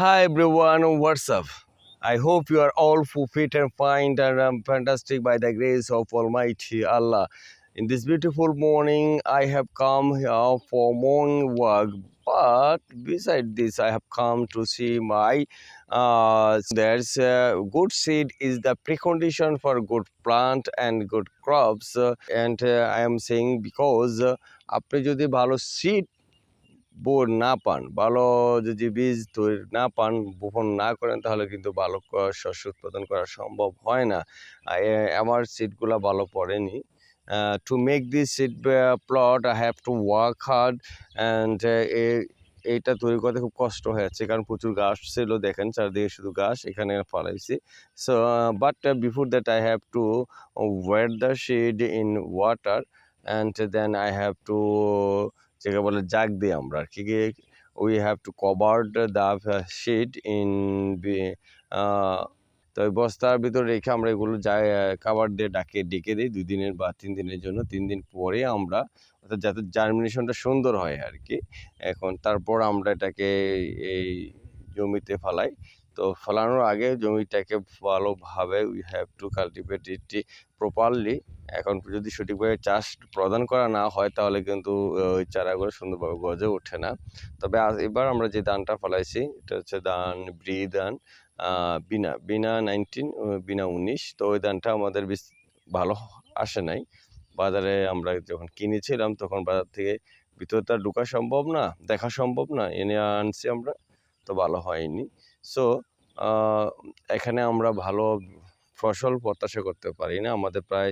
Hi everyone, what's up? I hope you are all full fit and fine and um, fantastic by the grace of Almighty Allah. In this beautiful morning, I have come here for morning work, but beside this, I have come to see my. Uh, there's uh, good seed is the precondition for good plant and good crops, uh, and uh, I am saying because uh, আপনি যদি ভালো seed bore না পান, ভালো যদি বীজ তৈরি না পান, বপন না করেন, তাহলে কিন্তু ভালো শস্য উৎপাদন করা সম্ভব হয় না। আমার সিটগুলো ভালো পড়েনি। To make this seed plot I have to work hard and এইটা তৈরি করতে খুব কষ্ট হয়েছে, কারণ প্রচুর গাছ ছিল, দেখেন চারদিকে শুধু গাছ, এখানে ফলাইছি। So but before that I have to wet the seed in water and then I have to যাকে বলে জাগ দিই আমরা আর কি we have to cover the seed in তো ওই বস্তার ভিতরে রেখে আমরা এগুলো যাই কাভার দিয়ে ডাকে, ডেকে দিই দুই দিনের বা তিন দিনের জন্য। তিন দিন পরে আমরা, অর্থাৎ যাতে জার্মিনেশনটা সুন্দর হয় আর কি এখন তারপর আমরা এটাকে এই জমিতে ফেলাই। তো ফলানোর আগে জমিটাকে ভালোভাবে we have to cultivate it properly এখন যদি সঠিকভাবে চাষ প্রদান করা না হয়, তাহলে কিন্তু ওই চারাগুলো সুন্দরভাবে গজে ওঠে না। তবে এবার আমরা যে ধানটা ফলাইছি, এটা হচ্ছে ধান, ব্রি ধান বিনা বিনা নাইনটিন বিনা উনিশ। তো ওই ধানটা আমাদের বেশ ভালো আসে নাই। বাজারে আমরা যখন কিনেছিলাম, তখন বাজার থেকে ভিতরে তো আর ঢোকা সম্ভব না, দেখা সম্ভব না, এনে আনছি আমরা, তো ভালো হয়নি। সো এখানে আমরা ভালো ফসল প্রত্যাশা করতে পারি না। আমাদের প্রায়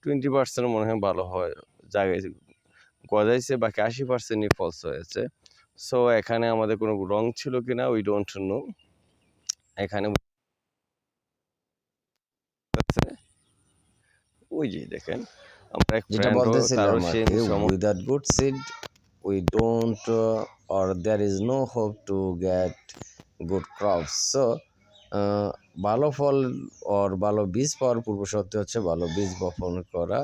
টোয়েন্টি পার্সেন্ট মনে হয় ভালো হয়। জায়গায় গজাইছে বাকি আশি পার্সেন্টই ফলস হয়েছে। সো এখানে আমাদের কোনো রং ছিল কিনা উই ডোন্ট নো এখানে ওই যে দেখেন আমরা যেটা বলতেছিলাম কি without good seed we don't or there is no hope to get good crops so ভালো ফল ওর ভালো বীজ পাওয়ার পূর্ব শর্ত হচ্ছে ভালো বীজ বপন করা।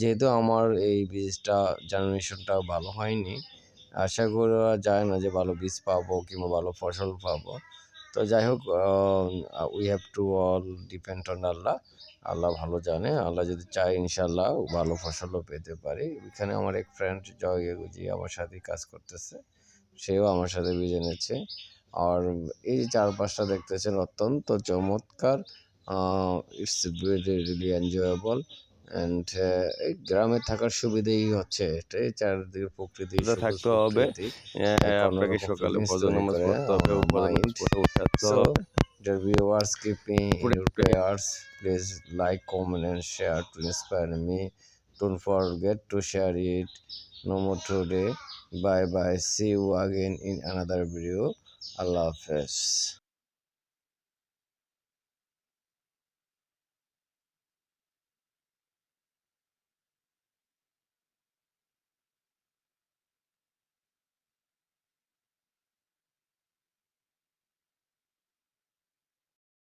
যেহেতু আমার এই বীজটা জার্মিনেশনটা ভালো হয়নি, আশা করা যায় না যে ভালো বীজ পাবো কিংবা ভালো ফসল পাবো। তো যাই হোক we have to all depend on Allah. Allah ভালো জানে, আল্লাহ যদি চায় ইনশাল্লাহ ভালো ফসলও পেতে পারি। এখানে আমার এক ফ্রেন্ড জয় গুজি আমার সাথেই কাজ করতেছে, সেও আমার সাথে বীজ এনেছে আর এই চারপাশটা দেখতেছেন অত্যন্ত চমৎকার। It's very really enjoyable and এই গ্রামে থাকার সুবিধেই হচ্ছে এটাই চারদিকে প্রকৃতি থাকতে হবে। আপনাকে please like comment share to inspire me don't forget to share it no more today bye bye see you again in another video I love this.